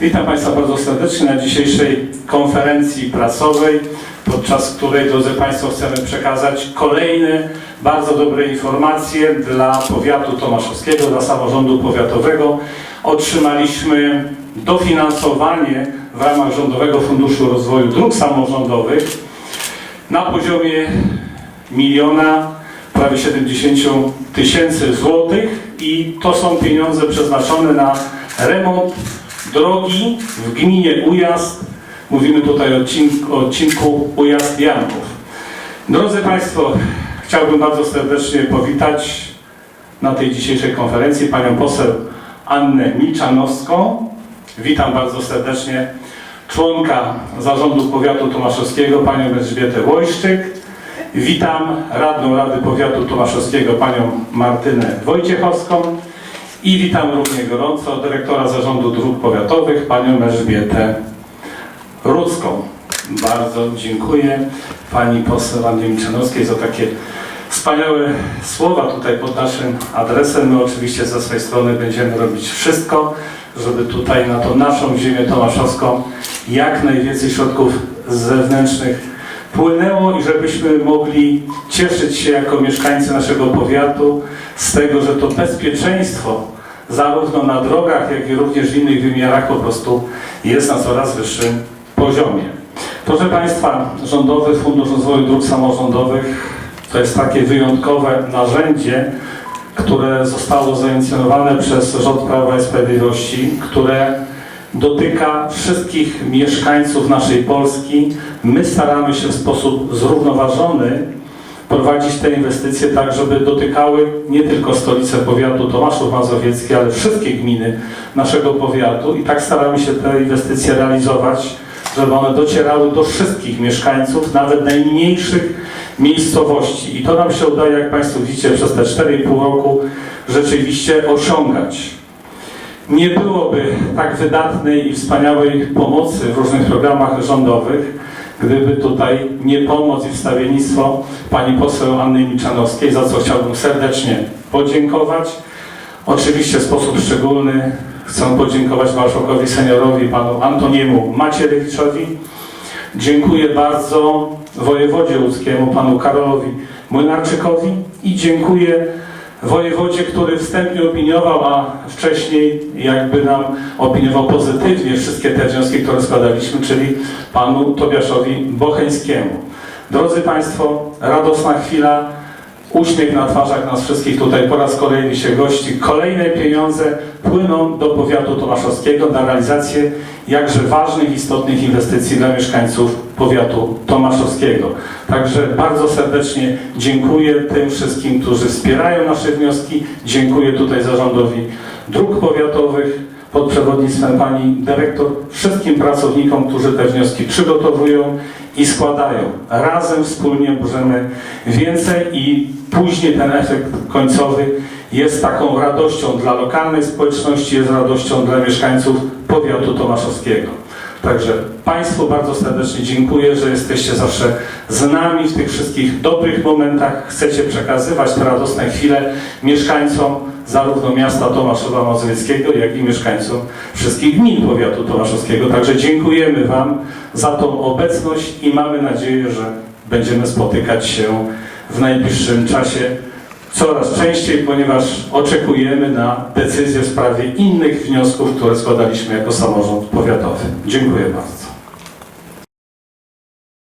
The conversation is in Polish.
Witam Państwa bardzo serdecznie na dzisiejszej konferencji prasowej, podczas której, drodzy Państwo, chcemy przekazać kolejne bardzo dobre informacje dla powiatu tomaszowskiego, dla samorządu powiatowego. Otrzymaliśmy dofinansowanie w ramach Rządowego Funduszu Rozwoju Dróg Samorządowych na poziomie miliona prawie 70 tysięcy złotych i to są pieniądze przeznaczone na remont drogi w gminie Ujazd. Mówimy tutaj o odcinku, odcinku Ujazd Janków. Drodzy Państwo, chciałbym bardzo serdecznie powitać na tej dzisiejszej konferencji panią poseł Annę Milczanowską. Witam bardzo serdecznie członka Zarządu Powiatu Tomaszowskiego, panią Elżbietę Wojszczyk. Witam radną Rady Powiatu Tomaszowskiego, panią Martynę Wojciechowską. I witam równie gorąco dyrektora Zarządu Dróg Powiatowych, panią Elżbietę Rudzką. Bardzo dziękuję pani poseł Annie Milczanowskiej za takie wspaniałe słowa tutaj pod naszym adresem. My oczywiście ze swojej strony będziemy robić wszystko, żeby tutaj na tą naszą ziemię tomaszowską jak najwięcej środków zewnętrznych płynęło i żebyśmy mogli cieszyć się jako mieszkańcy naszego powiatu z tego, że to bezpieczeństwo zarówno na drogach, jak i również w innych wymiarach po prostu jest na coraz wyższym poziomie. Proszę Państwa, Rządowy Fundusz Rozwoju Dróg Samorządowych to jest takie wyjątkowe narzędzie, które zostało zainicjonowane przez rząd Prawa i Sprawiedliwości, które dotyka wszystkich mieszkańców naszej Polski. My staramy się w sposób zrównoważony prowadzić te inwestycje tak, żeby dotykały nie tylko stolicę powiatu Tomaszów Mazowiecki, ale wszystkie gminy naszego powiatu i tak staramy się te inwestycje realizować, żeby one docierały do wszystkich mieszkańców, nawet najmniejszych miejscowości. I to nam się udaje, jak Państwo widzicie, przez te 4,5 roku rzeczywiście osiągać. Nie byłoby tak wydatnej i wspaniałej pomocy w różnych programach rządowych, gdyby tutaj nie pomoc i wstawiennictwo pani poseł Anny Milczanowskiej, za co chciałbym serdecznie podziękować. Oczywiście w sposób szczególny chcę podziękować marszałkowi seniorowi, panu Antoniemu Macierewiczowi. Dziękuję bardzo wojewodzie łódzkiemu, panu Karolowi Młynarczykowi i dziękuję wojewodzie, który wstępnie opiniował, a wcześniej jakby nam opiniował pozytywnie wszystkie te wnioski, które składaliśmy, czyli panu Tobiaszowi Bocheńskiemu. Drodzy Państwo, radosna chwila, uśmiech na twarzach nas wszystkich tutaj po raz kolejny się gości. Kolejne pieniądze płyną do powiatu tomaszowskiego na realizację jakże ważnych, istotnych inwestycji dla mieszkańców powiatu tomaszowskiego. Także bardzo serdecznie dziękuję tym wszystkim, którzy wspierają nasze wnioski. Dziękuję tutaj zarządowi dróg powiatowych pod przewodnictwem pani dyrektor, wszystkim pracownikom, którzy te wnioski przygotowują i składają. Razem, wspólnie możemy więcej i później ten efekt końcowy jest taką radością dla lokalnej społeczności, jest radością dla mieszkańców powiatu tomaszowskiego. Także Państwu bardzo serdecznie dziękuję, że jesteście zawsze z nami w tych wszystkich dobrych momentach. Chcecie przekazywać te radosne chwile mieszkańcom zarówno miasta Tomaszowa Mazowieckiego, jak i mieszkańcom wszystkich gmin powiatu tomaszowskiego. Także dziękujemy Wam za tą obecność i mamy nadzieję, że będziemy spotykać się w najbliższym czasie coraz częściej, ponieważ oczekujemy na decyzję w sprawie innych wniosków, które składaliśmy jako samorząd powiatowy. Dziękuję bardzo.